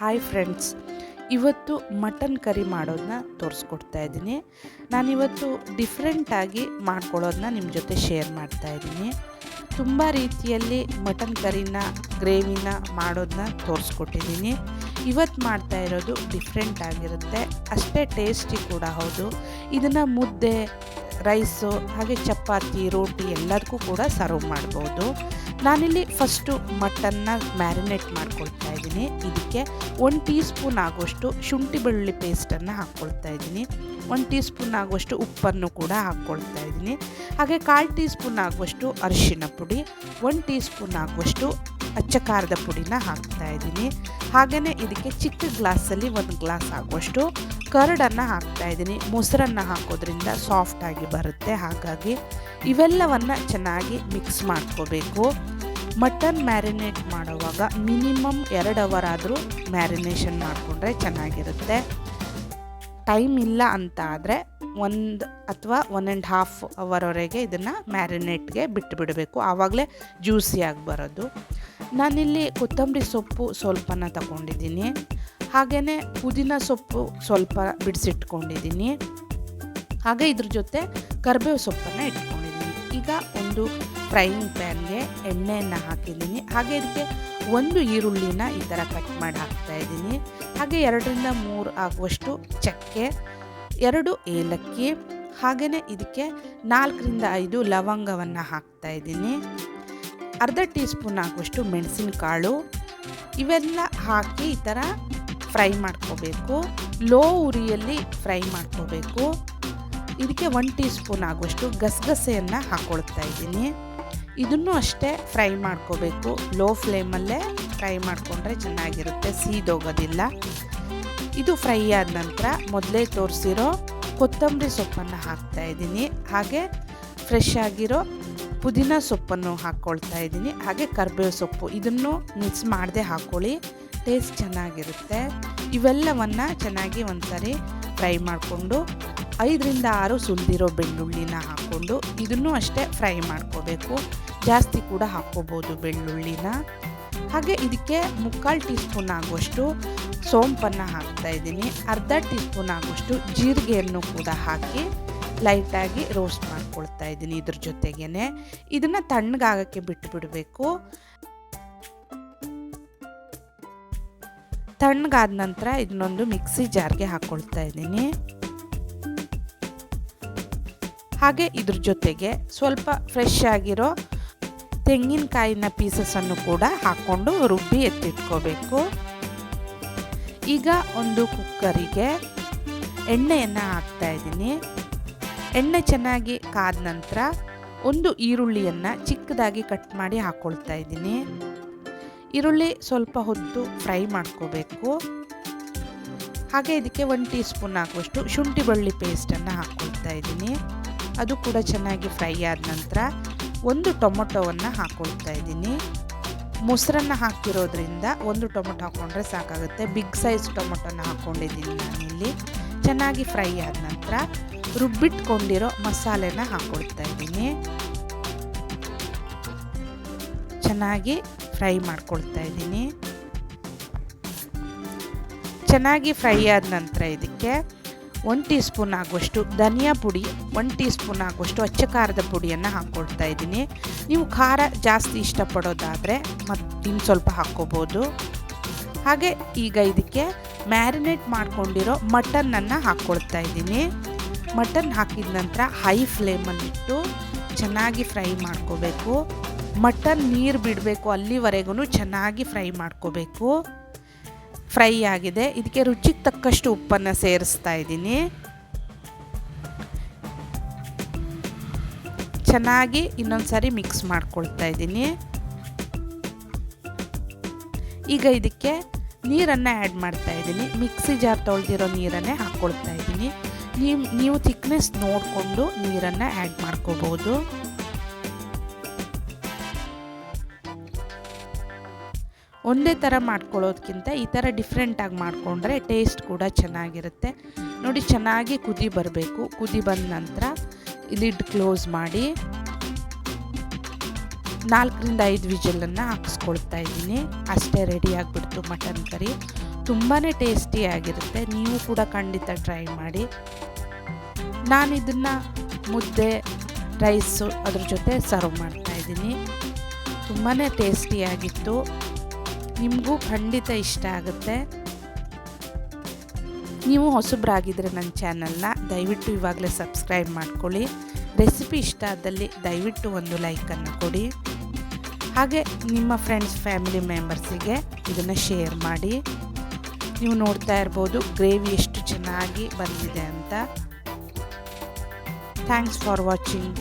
Hi friends ಇವತ್ತು mutton curry ಮಾಡೋದನ್ನ ತೋರಿಸ್ಕೊಡ್ತಾ ಇದ್ದೀನಿ. ನಾನಿವತ್ತು ಡಿಫ್ರೆಂಟಾಗಿ ಮಾಡ್ಕೊಳ್ಳೋದನ್ನ ನಿಮ್ಮ ಜೊತೆ ಶೇರ್ ಮಾಡ್ತಾ ಇದ್ದೀನಿ. ತುಂಬ ರೀತಿಯಲ್ಲಿ ಮಟನ್ ಕರಿನ ಗ್ರೇವಿನ ಮಾಡೋದನ್ನ ತೋರಿಸ್ಕೊಟ್ಟಿದ್ದೀನಿ. ಇವತ್ತು ಮಾಡ್ತಾ ಇರೋದು ಡಿಫ್ರೆಂಟ್ ಆಗಿರುತ್ತೆ. ಅಷ್ಟೇ ಟೇಸ್ಟಿ ಕೂಡ ಹೌದು. ಇದನ್ನು ಮುದ್ದೆ ರೈಸು ಹಾಗೆ ಚಪಾತಿ, ರೋಟಿ ಎಲ್ಲದಕ್ಕೂ ಕೂಡ ಸರ್ವ್ ಮಾಡ್ಬೋದು. ನಾನಿಲ್ಲಿ ಫಸ್ಟು ಮಟನ್ನ ಮ್ಯಾರಿನೇಟ್ ಮಾಡ್ಕೊಳ್ತಾ ಇದ್ದೀನಿ. ಇದಕ್ಕೆ ಒಂದು ಟೀ ಸ್ಪೂನ್ ಆಗುವಷ್ಟು ಶುಂಠಿ ಬೆಳ್ಳುಳ್ಳಿ ಪೇಸ್ಟನ್ನು ಹಾಕ್ಕೊಳ್ತಾ ಇದ್ದೀನಿ. ಒಂದು ಟೀ ಸ್ಪೂನ್ ಆಗುವಷ್ಟು ಉಪ್ಪನ್ನು ಕೂಡ ಹಾಕ್ಕೊಳ್ತಾ ಇದ್ದೀನಿ. ಹಾಗೆ ಕಾಲು ಟೀ ಸ್ಪೂನ್ ಆಗುವಷ್ಟು ಅರಿಶಿನ ಪುಡಿ, ಒಂದು ಟೀ ಸ್ಪೂನ್ ಆಗುವಷ್ಟು ಅಚ್ಚ ಖಾರದ ಪುಡಿನ ಹಾಕ್ತಾ ಇದ್ದೀನಿ. ಹಾಗೆಯೇ ಇದಕ್ಕೆ ಚಿಕ್ಕ ಗ್ಲಾಸಲ್ಲಿ ಒಂದು ಗ್ಲಾಸ್ ಆಗುವಷ್ಟು ಕರಡನ್ನು ಹಾಕ್ತಾ ಇದ್ದೀನಿ. ಮೊಸರನ್ನು ಹಾಕೋದ್ರಿಂದ ಸಾಫ್ಟಾಗಿ ಬರುತ್ತೆ. ಹಾಗಾಗಿ ಇವೆಲ್ಲವನ್ನು ಚೆನ್ನಾಗಿ ಮಿಕ್ಸ್ ಮಾಡ್ಕೋಬೇಕು. ಮಟನ್ ಮ್ಯಾರಿನೇಟ್ ಮಾಡುವಾಗ ಮಿನಿಮಮ್ ಎರಡು ಅವರ್ ಆದರೂ ಮ್ಯಾರಿನೇಷನ್ ಮಾಡಿಕೊಂಡ್ರೆ ಚೆನ್ನಾಗಿರುತ್ತೆ. ಟೈಮ್ ಇಲ್ಲ ಅಂತ ಆದರೆ ಒಂದು ಅಥವಾ ಒನ್ ಆ್ಯಂಡ್ ಹಾಫ್ ಅವರ್ವರೆಗೆ ಇದನ್ನು ಮ್ಯಾರಿನೇಟ್ಗೆ ಬಿಟ್ಟು ಬಿಡಬೇಕು ಆವಾಗಲೇ ಜ್ಯೂಸಿಯಾಗಿ ಬರೋದು. ನಾನಿಲ್ಲಿ ಕೊತ್ತಂಬರಿ ಸೊಪ್ಪು ಸ್ವಲ್ಪನ ತಗೊಂಡಿದ್ದೀನಿ. ಹಾಗೆಯೇ ಪುದೀನ ಸೊಪ್ಪು ಸ್ವಲ್ಪ ಬಿಡಿಸಿಟ್ಕೊಂಡಿದ್ದೀನಿ. ಹಾಗೆ ಇದ್ರ ಜೊತೆ ಕರಿಬೇವು ಸೊಪ್ಪನ್ನು ಇಟ್ಕೊಂಡಿದ್ದೀನಿ. ಈಗ ಒಂದು ಫ್ರೈಯಿಂಗ್ ಪ್ಯಾನ್ಗೆ ಎಣ್ಣೆಯನ್ನು ಹಾಕಿದ್ದೀನಿ. ಹಾಗೆ ಇದಕ್ಕೆ ಒಂದು ಈರುಳ್ಳಿನ ಈ ಥರ ಕಟ್ ಮಾಡಿ ಹಾಕ್ತಾ ಇದ್ದೀನಿ. ಹಾಗೆ ಎರಡರಿಂದ ಮೂರು ಆಗುವಷ್ಟು ಚಕ್ಕೆ, ಎರಡು ಏಲಕ್ಕಿ, ಹಾಗೆಯೇ ಇದಕ್ಕೆ ನಾಲ್ಕರಿಂದ ಐದು ಲವಂಗವನ್ನು ಹಾಕ್ತಾ ಇದ್ದೀನಿ. ಅರ್ಧ ಟೀ ಸ್ಪೂನ್ ಆಗುವಷ್ಟು ಮೆಣಸಿನಕಾಳು, ಇವೆಲ್ಲ ಹಾಕಿ ಈ ಥರ ಫ್ರೈ ಮಾಡ್ಕೋಬೇಕು. ಲೋ ಉರಿಯಲ್ಲಿ ಫ್ರೈ ಮಾಡ್ಕೋಬೇಕು. ಇದಕ್ಕೆ ಒನ್ ಟೀ ಸ್ಪೂನ್ ಆಗುವಷ್ಟು ಗಸಗಸೆಯನ್ನು ಹಾಕ್ಕೊಳ್ತಾ ಇದ್ದೀನಿ. ಇದನ್ನು ಅಷ್ಟೇ ಫ್ರೈ ಮಾಡ್ಕೋಬೇಕು. ಲೋ ಫ್ಲೇಮಲ್ಲೇ ಫ್ರೈ ಮಾಡಿಕೊಂಡ್ರೆ ಚೆನ್ನಾಗಿರುತ್ತೆ, ಸೀದೋಗೋದಿಲ್ಲ. ಇದು ಫ್ರೈ ಆದ ನಂತರ ಮೊದಲೇ ತೋರಿಸಿರೋ ಕೊತ್ತಂಬರಿ ಸೊಪ್ಪನ್ನು ಹಾಕ್ತಾ ಇದ್ದೀನಿ. ಹಾಗೆ ಫ್ರೆಶ್ ಆಗಿರೋ ಪುದೀನ ಸೊಪ್ಪನ್ನು ಹಾಕ್ಕೊಳ್ತಾ ಇದ್ದೀನಿ. ಹಾಗೆ ಕರಿಬೇವು ಸೊಪ್ಪು, ಇದನ್ನು ಮಿಕ್ಸ್ ಮಾಡದೆ ಹಾಕ್ಕೊಳ್ಳಿ. ಟೇಸ್ಟ್ ಚೆನ್ನಾಗಿರುತ್ತೆ. ಇವೆಲ್ಲವನ್ನು ಚೆನ್ನಾಗಿ ಒಂದ್ಸರಿ ಫ್ರೈ ಮಾಡಿಕೊಂಡು ಐದರಿಂದ ಆರು ಸುಲಿದಿರೋ ಬೆಳ್ಳುಳ್ಳಿನ ಹಾಕ್ಕೊಂಡು ಇದನ್ನು ಅಷ್ಟೇ ಫ್ರೈ ಮಾಡ್ಕೋಬೇಕು. ಜಾಸ್ತಿ ಕೂಡ ಹಾಕ್ಕೋಬೋದು ಬೆಳ್ಳುಳ್ಳಿನ. ಹಾಗೆ ಇದಕ್ಕೆ ಮುಕ್ಕಾಲು ಟೀ ಸ್ಪೂನ್ ಆಗುವಷ್ಟು ಸೋಂಪನ್ನು ಹಾಕ್ತಾ ಇದ್ದೀನಿ. ಅರ್ಧ ಟೀ ಸ್ಪೂನ್ ಆಗುವಷ್ಟು ಜೀರಿಗೆಯನ್ನು ಕೂಡ ಹಾಕಿ ಲೈಟಾಗಿ ರೋಸ್ಟ್ ಮಾಡ್ಕೊಳ್ತಾ ಇದ್ದೀನಿ ಇದ್ರ ಜೊತೆಗೇ ಇದನ್ನು ತಣ್ಣಗಾಗಕ್ಕೆ ಬಿಟ್ಟು ಬಿಡಬೇಕು ತಣ್ಣಗಾದ ನಂತರ ಇದನ್ನೊಂದು ಮಿಕ್ಸಿ ಜಾರ್ಗೆ ಹಾಕ್ಕೊಳ್ತಾ ಇದ್ದೀನಿ. ಹಾಗೆ ಇದ್ರ ಜೊತೆಗೆ ಸ್ವಲ್ಪ ಫ್ರೆಶ್ ಆಗಿರೋ ತೆಂಗಿನಕಾಯಿನ ಪೀಸಸನ್ನು ಕೂಡ ಹಾಕ್ಕೊಂಡು ರುಬ್ಬಿ ಎತ್ತಿಟ್ಕೋಬೇಕು. ಈಗ ಒಂದು ಕುಕ್ಕರಿಗೆ ಎಣ್ಣೆಯನ್ನು ಹಾಕ್ತಾ ಇದ್ದೀನಿ. ಎಣ್ಣೆ ಚೆನ್ನಾಗಿ ಕಾದ ನಂತರ ಒಂದು ಈರುಳ್ಳಿಯನ್ನು ಚಿಕ್ಕದಾಗಿ ಕಟ್ ಮಾಡಿ ಹಾಕ್ಕೊಳ್ತಾ ಇದ್ದೀನಿ. ಈರುಳ್ಳಿ ಸ್ವಲ್ಪ ಹೊತ್ತು ಫ್ರೈ ಮಾಡ್ಕೋಬೇಕು. ಹಾಗೆ ಇದಕ್ಕೆ ಒಂದು ಟೀ ಸ್ಪೂನ್ ಹಾಕುವಷ್ಟು ಶುಂಠಿ ಬಳ್ಳಿ ಪೇಸ್ಟನ್ನು ಹಾಕ್ಕೊಳ್ತಾ ಇದ್ದೀನಿ. ಅದು ಕೂಡ ಚೆನ್ನಾಗಿ ಫ್ರೈ ಆದ ನಂತರ ಒಂದು ಟೊಮೊಟೊವನ್ನು ಹಾಕ್ಕೊಳ್ತಾ ಇದ್ದೀನಿ. ಮೊಸರನ್ನು ಹಾಕಿರೋದ್ರಿಂದ ಒಂದು ಟೊಮೊಟೊ ಹಾಕ್ಕೊಂಡ್ರೆ ಸಾಕಾಗುತ್ತೆ. ಬಿಗ್ ಸೈಜ್ ಟೊಮೊಟೊನ ಹಾಕ್ಕೊಂಡಿದ್ದೀನಿ ನಾನಿಲ್ಲಿ. ಚೆನ್ನಾಗಿ ಫ್ರೈ ಆದ ನಂತರ ರುಬ್ಬಿಟ್ಕೊಂಡಿರೋ ಮಸಾಲೆನ ಹಾಕ್ಕೊಳ್ತಾ ಇದ್ದೀನಿ. ಚೆನ್ನಾಗಿ ಫ್ರೈ ಮಾಡ್ಕೊಳ್ತಾ ಇದ್ದೀನಿ. ಚೆನ್ನಾಗಿ ಫ್ರೈ ಆದ ನಂತರ ಇದಕ್ಕೆ ಒಂದು ಟೀ ಸ್ಪೂನ್ ಆಗುವಷ್ಟು ಧನಿಯಾ ಪುಡಿ, ಒಂದು ಟೀ ಸ್ಪೂನ್ ಆಗುವಷ್ಟು ಅಚ್ಚ ಖಾರದ ಪುಡಿಯನ್ನು ಹಾಕ್ಕೊಳ್ತಾ ಇದ್ದೀನಿ. ನೀವು ಖಾರ ಜಾಸ್ತಿ ಇಷ್ಟಪಡೋದಾದರೆ ಮತ್ತು ಇನ್ನು ಸ್ವಲ್ಪ ಹಾಕ್ಕೋಬೋದು. ಹಾಗೆ ಈಗ ಇದಕ್ಕೆ ಮ್ಯಾರಿನೇಟ್ ಮಾಡ್ಕೊಂಡಿರೋ ಮಟನನ್ನು ಹಾಕ್ಕೊಳ್ತಾ ಇದ್ದೀನಿ. ಮಟನ್ ಹಾಕಿದ ನಂತರ ಹೈ ಫ್ಲೇಮಲ್ಲಿಟ್ಟು ಚೆನ್ನಾಗಿ ಫ್ರೈ ಮಾಡ್ಕೋಬೇಕು. ಮಟನ್ ನೀರು ಬಿಡಬೇಕು ಅಲ್ಲಿವರೆಗೂ ಚೆನ್ನಾಗಿ ಫ್ರೈ ಮಾಡ್ಕೋಬೇಕು. ಫ್ರೈ ಆಗಿದೆ. ಇದಕ್ಕೆ ರುಚಿಗೆ ತಕ್ಕಷ್ಟು ಉಪ್ಪನ್ನು ಸೇರಿಸ್ತಾ ಇದ್ದೀನಿ. ಚೆನ್ನಾಗಿ ಇನ್ನೊಂದು ಸಾರಿ ಮಿಕ್ಸ್ ಮಾಡ್ಕೊಳ್ತಾ ಇದ್ದೀನಿ. ಈಗ ಇದಕ್ಕೆ ನೀರನ್ನು ಆ್ಯಡ್ ಮಾಡ್ತಾ ಇದ್ದೀನಿ. ಮಿಕ್ಸಿ ಜಾರ್ ತೊಳೆದಿರೋ ನೀರನ್ನೇ ಹಾಕ್ಕೊಳ್ತಾ ಇದ್ದೀನಿ. ನೀವು ನೀವು ಥಿಕ್ನೆಸ್ ನೋಡಿಕೊಂಡು ನೀರನ್ನು ಆ್ಯಡ್ ಮಾಡ್ಕೋಬೋದು. ಒಂದೇ ಥರ ಮಾಡ್ಕೊಳ್ಳೋದಕ್ಕಿಂತ ಈ ಥರ ಡಿಫ್ರೆಂಟಾಗಿ ಮಾಡಿಕೊಂಡ್ರೆ ಟೇಸ್ಟ್ ಕೂಡ ಚೆನ್ನಾಗಿರುತ್ತೆ. ನೋಡಿ, ಚೆನ್ನಾಗಿ ಕುದಿ ಬರಬೇಕು. ಕುದಿ ಬಂದ ನಂತರ ಲಿಡ್ ಕ್ಲೋಸ್ ಮಾಡಿ ನಾಲ್ಕರಿಂದ ಐದು ವಿಜಲನ್ನು ಹಾಕ್ಸ್ಕೊಳ್ತಾ ಇದ್ದೀನಿ. ಅಷ್ಟೇ ರೆಡಿ ಆಗಿಬಿಡ್ತು ಮಟನ್ ಕರಿ. ತುಂಬಾ ಟೇಸ್ಟಿಯಾಗಿರುತ್ತೆ ನೀವು ಕೂಡ ಖಂಡಿತ ಟ್ರೈ ಮಾಡಿ. ನಾನು ಇದನ್ನು ಮುದ್ದೆ, ರೈಸು ಅದ್ರ ಜೊತೆ ಸರ್ವ್ ಮಾಡ್ತಾಯಿದ್ದೀನಿ ತುಂಬಾ ಟೇಸ್ಟಿಯಾಗಿತ್ತು. ನಿಮಗೂ ಖಂಡಿತ ಇಷ್ಟ ಆಗುತ್ತೆ. ನೀವು ಹೊಸಬ್ರಾಗಿದ್ದರೆ ನನ್ನ ಚಾನಲ್ನ ದಯವಿಟ್ಟು ಇವಾಗಲೇ ಸಬ್ಸ್ಕ್ರೈಬ್ ಮಾಡ್ಕೊಳ್ಳಿ. ರೆಸಿಪಿ ಇಷ್ಟ ಆದಲ್ಲಿ ದಯವಿಟ್ಟು ಒಂದು ಲೈಕನ್ನು ಕೊಡಿ. ಹಾಗೆ ನಿಮ್ಮ ಫ್ರೆಂಡ್ಸ್, ಫ್ಯಾಮಿಲಿ ಮೆಂಬರ್ಸಿಗೆ ಇದನ್ನು ಶೇರ್ ಮಾಡಿ. ನೀವು ನೋಡ್ತಾ ಇರ್ಬೋದು ಗ್ರೇವಿ ಎಷ್ಟು ಚೆನ್ನಾಗಿ ಬಂದಿದೆ ಅಂತ. Thanks for watching.